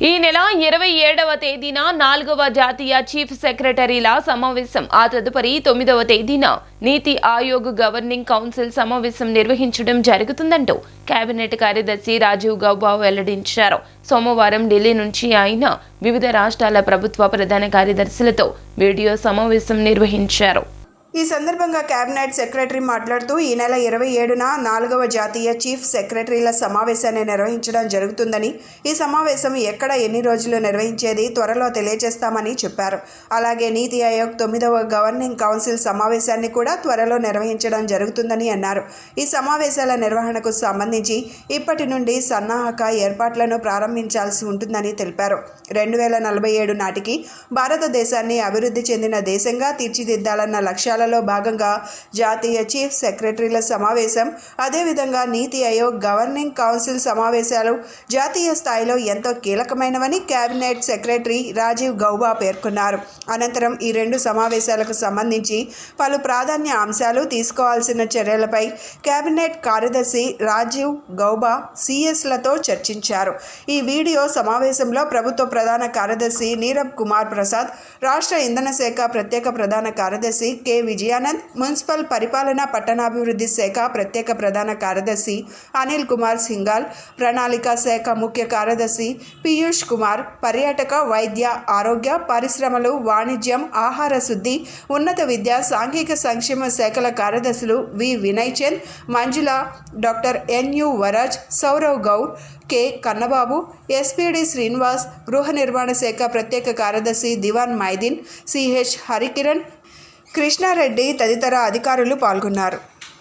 ఈ నెల ఇరవై ఏడవ తేదీన నాలుగవ జాతీయ చీఫ్ సెక్రటరీల సమావేశం. ఆ తదుపరి తొమ్మిదవ తేదీన నీతి ఆయోగ్ గవర్నింగ్ కౌన్సిల్ సమావేశం నిర్వహించడం జరుగుతుందంటూ కేబినెట్ కార్యదర్శి రాజీవ్ గౌబా వెల్లడించారు. సోమవారం ఢిల్లీ నుంచి ఆయన వివిధ రాష్ట్రాల ప్రభుత్వ ప్రధాన కార్యదర్శులతో వీడియో సమావేశం నిర్వహించారు. ఈ సందర్భంగా కేబినెట్ సెక్రటరీ మాట్లాడుతూ ఈ నెల ఇరవై ఏడున నాలుగవ జాతీయ చీఫ్ సెక్రటరీల సమావేశాన్ని నిర్వహించడం జరుగుతుందని ఈ సమావేశం ఎక్కడ ఎన్ని రోజులు నిర్వహించేది త్వరలో తెలియజేస్తామని చెప్పారు. అలాగే నీతి ఆయోగ్ తొమ్మిదవ గవర్నింగ్ కౌన్సిల్ సమావేశాన్ని కూడా త్వరలో నిర్వహించడం జరుగుతుందని అన్నారు. ఈ సమావేశాల నిర్వహణకు సంబంధించి ఇప్పటి నుండి సన్నాహక ఏర్పాట్లను ప్రారంభించాల్సి ఉంటుందని తెలిపారు. రెండు వేల నలభై ఏడు నాటికి భారతదేశాన్ని అభివృద్ధి చెందిన దేశంగా తీర్చిదిద్దాలన్న లక్ష్యాలలో భాగంగా జాతీయ చీఫ్ సెక్రటరీల సమావేశం అదేవిధంగా నీతి ఆయోగ్ గవర్నింగ్ కౌన్సిల్ సమావేశాలు జాతీయ స్థాయిలో ఎంతో కీలకమైనవని కేబినెట్ సెక్రటరీ రాజీవ్ గౌబా పేర్కొన్నారు. అనంతరం ఈ రెండు సమావేశాలకు సంబంధించి పలు ప్రాధాన్య అంశాలు తీసుకోవాల్సిన చర్యలపై కేబినెట్ కార్యదర్శి రాజీవ్ గౌబా సిఎస్లతో చర్చించారు. ఈ వీడియో సమావేశంలో ప్రభుత్వ ప్రధాన కార్యదర్శి నీరబ్ కుమార్ ప్రసాద్ రాష్ట్ర ఇంధన శాఖ ప్రత్యేక ప్రధాన కార్యదర్శి కె. విజయానంద్ మున్సిపల్ పరిపాలన పట్టణాభివృద్ధి శాఖ ప్రత్యేక ప్రధాన కార్యదర్శి అనిల్ కుమార్ సింగాల్ ప్రణాళిక శాఖ ముఖ్య కార్యదర్శి పీయూష్ కుమార్ పర్యాటక వైద్య ఆరోగ్య పరిశ్రమలు వాణిజ్యం ఆహార శుద్ధి ఉన్నత విద్య సాంఘిక సంక్షేమ శాఖల కార్యదర్శులు వి. వినయ్ చంద్ మంజుల డాక్టర్ ఎన్యు వరాజ్ సౌరవ్ గౌడ్ కె. కన్నబాబు ఎస్పీడి శ్రీనివాస్ గృహ నిర్మాణ శాఖ ప్రత్యేక కార్యదర్శి దివాన్ మైదీన్ సిహెచ్ హరికిరణ్ కృష్ణారెడ్డి తదితర అధికారులు పాల్గొన్నారు.